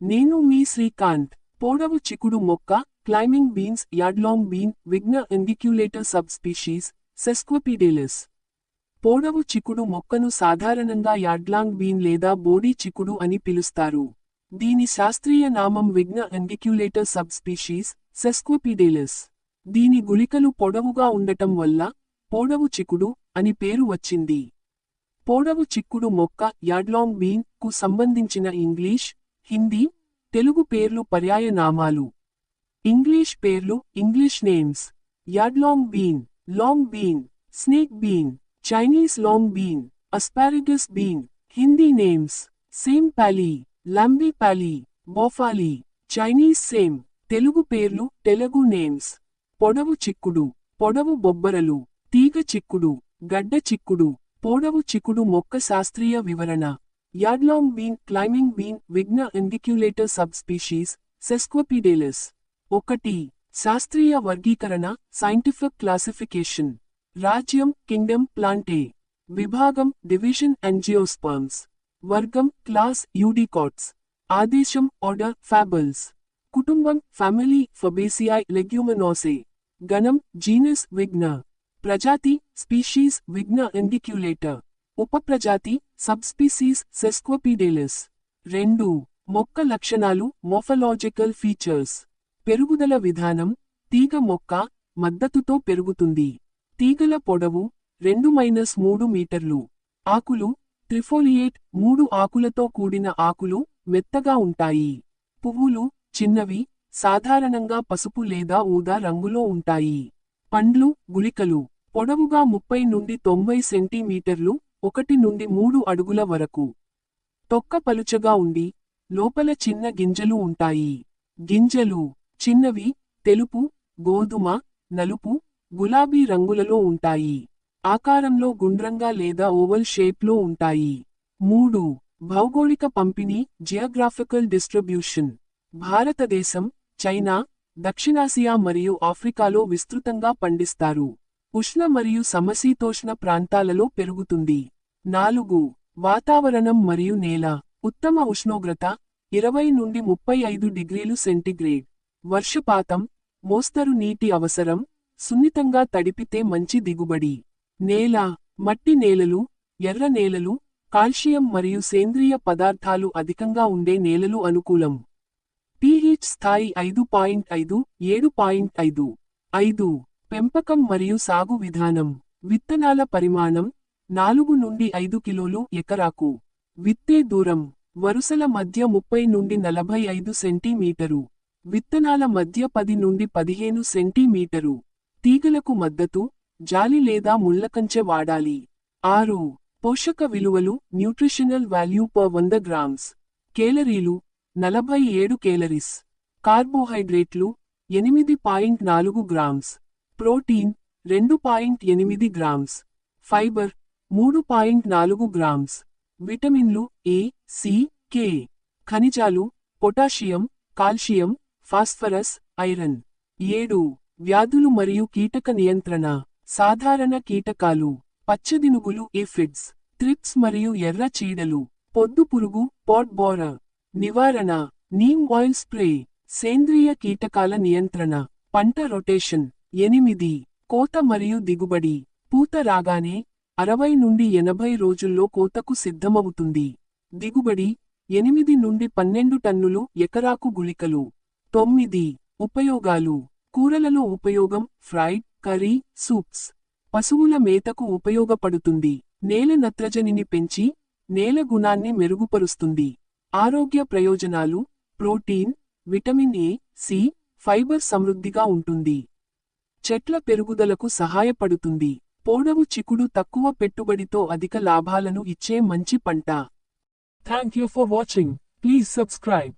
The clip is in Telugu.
నేను మీ శ్రీకాంత్. పోడవు చిక్కుడు మొక్క క్లైమింగ్ బీన్స్ యాడ్లాంగ్ బీన్ విఘ్న ఎండిక్యులేటర్ సబ్ స్పీషీస్ సెస్క్వపీడేలస్ పోడవు చిక్కుడు మొక్కను సాధారణంగా యాడ్లాంగ్ బీన్ లేదా బోడీ చిక్కుడు అని పిలుస్తారు. దీని శాస్త్రీయ నామం విఘ్న ఎండిక్యులేటర్ సబ్ స్పీషీస్ సెస్క్వపీడేలస్ దీని గుళికలు పొడవుగా ఉండటం వల్ల పోడవు చిక్కుడు అని పేరు వచ్చింది. పోడవు చిక్కుడు మొక్క యాడ్లాంగ్ బీన్కు సంబంధించిన ఇంగ్లీష్ హిందీ తెలుగు పేర్లు పర్యాయ నామాలు. ఇంగ్లీష్ పేర్లు English names. Yardlong bean long bean snake bean Chinese long bean asparagus bean Hindi names. Same ప్యాలీ లంబీ ప్యాలీ బోఫాలీ చైనీస్ సేమ్ తెలుగు పేర్లు తెలుగు నేమ్స్. పొడవు చిక్కుడు పొడవు బొబ్బరలు తీగ చిక్కుడు గడ్డ చిక్కుడు పొడవు చిక్కుడు మొక్క శాస్త్రీయ వివరణ. యాడ్లాంగ్ బీన్ క్లైంబింగ్ బీన్ విఘ్న ఎండిక్యులేటర్ సబ్ స్పీషీస్ సెస్క్వపీడేలస్ ఒకటి శాస్త్రీయ వర్గీకరణ సైంటిఫిక్ క్లాసిఫికేషన్ రాజ్యం కింగ్డమ్ ప్లాంటే విభాగం డివిజన్ ఎంజియోస్పర్మ్స్ వర్గం క్లాస్ యూడికాట్స్ ఆదేశం ఆర్డర్ ఫ్యాబల్స్ కుటుంబం ఫ్యామిలీ ఫబేసియాయ్ లెగ్యూమనోసే గణం జీనస్ విఘ్న ప్రజాతి స్పీషీస్ విఘ్న ఎండిక్యులేటర్ ఉపప్రజాతి సబ్స్పీసీస్ సెస్క్వపీడేలిస్ రెండు మొక్క లక్షణాలు మోఫలాజికల్ ఫీచర్స్. పెరుగుదల విధానం తీగ మొక్క మద్దతుతో పెరుగుతుంది. తీగల పొడవు రెండు మైనస్ మూడు మీటర్లు. ఆకులు త్రిఫోలియేట్ మూడు ఆకులతో కూడిన ఆకులు మెత్తగా ఉంటాయి. పువ్వులు చిన్నవి సాధారణంగా పసుపు లేదా ఊదా రంగులో ఉంటాయి. పండ్లు గుళికలు. పొడవుగా ముప్పై నుండి తొంభై సెంటీమీటర్లు ఒకటి నుండి మూడు అడుగుల వరకు. తొక్క పలుచగా ఉండి లోపల చిన్న గింజలు ఉంటాయి. గింజలు చిన్నవి తెలుపు గోధుమ నలుపు గులాబీ రంగులలో ఉంటాయి. ఆకారంలో గుండ్రంగా లేదా ఓవల్ షేప్లో ఉంటాయి. మూడు. భౌగోళిక పంపిణీ జియోగ్రాఫికల్ డిస్ట్రిబ్యూషన్. భారతదేశం చైనా దక్షిణాసియా మరియు ఆఫ్రికాలో విస్తృతంగా పండిస్తారు. ఉష్ణ మరియు సమశీతోష్ణ ప్రాంతాలలో పెరుగుతుంది. నాలుగు వాతావరణం మరియు నేల. ఉత్తమ ఉష్ణోగ్రత ఇరవై నుండి ముప్పై ఐదు డిగ్రీలు సెంటిగ్రేడ్. వర్షపాతం మోస్తరు నీటి అవసరం సున్నితంగా తడిపితే మంచి దిగుబడి. నేల మట్టి నేలలు ఎర్ర నేలలు కాల్షియం మరియు సేంద్రియ పదార్థాలు అధికంగా ఉండే నేలలు అనుకూలం. పీహెచ్ స్థాయి ఐదు పాయింట్ ఐదు ఏడు పాయింట్ ఐదు. ఐదు పెంపకం మరియు సాగు విధానం. విత్తనాల పరిమాణం నాలుగు నుండి ఐదు కిలోలు ఎకరాకు. విత్తే దూరం వరుసల మధ్య ముప్పై నుండి నలభై ఐదు సెంటీమీటరు. విత్తనాల మధ్య పది నుండి పదిహేను సెంటీమీటరు. తీగలకు మద్దతు జాలి లేదా ముళ్ళకంచె వాడాలి. ఆరు పోషక విలువలు న్యూట్రిషనల్ వాల్యూ పర్ వంద గ్రామ్స్. కేలరీలు నలభై ఏడు కేలరీస్. కార్బోహైడ్రేట్లు ఎనిమిది పాయింట్ నాలుగు గ్రామ్స్. ప్రోటీన్ రెండు పాయింట్ ఎనిమిది గ్రామ్స్. ఫైబర్ మూడు పాయింట్ నాలుగు గ్రామ్స్. విటమిన్లు ఏ సి కే. ఖనిజాలు పొటాషియం కాల్షియం ఫాస్ఫరస్ ఐరన్. ఏడు. వ్యాధులు మరియు కీటక నియంత్రణ. సాధారణ కీటకాలు. పచ్చదినుగులు ఎఫిడ్స్ త్రిప్స్ మరియు ఎర్ర చీడలు. పొద్దు పురుగు పాట్ బోరర్ నివారణ. Neem oil spray. సేంద్రియ కీటకాల నియంత్రణ. పంట రొటేషన్. ఎనిమిది. కోత మరియు దిగుబడి. పూత రాగానే అరవై నుండి ఎనభై రోజుల్లో కోతకు సిద్ధమవుతుంది. దిగుబడి ఎనిమిది నుండి పన్నెండు టన్నులు ఎకరాకు గుళికలు. తొమ్మిది. ఉపయోగాలు. కూరలలో ఉపయోగం ఫ్రైడ్ కర్రీ సూప్స్. పశువుల మేతకు ఉపయోగపడుతుంది. నేల నత్రజనిని పెంచి నేల గుణాన్ని మెరుగుపరుస్తుంది. ఆరోగ్య ప్రయోజనాలు. Protein vitamin A C fibre సమృద్ధిగా ఉంటుంది. చెట్ల పెరుగుదలకు సహాయపడుతుంది. పొడవు చిక్కుడు తక్కువ పెట్టుబడితో అధిక లాభాలను ఇచ్చే మంచి పంట. Thank you for watching please subscribe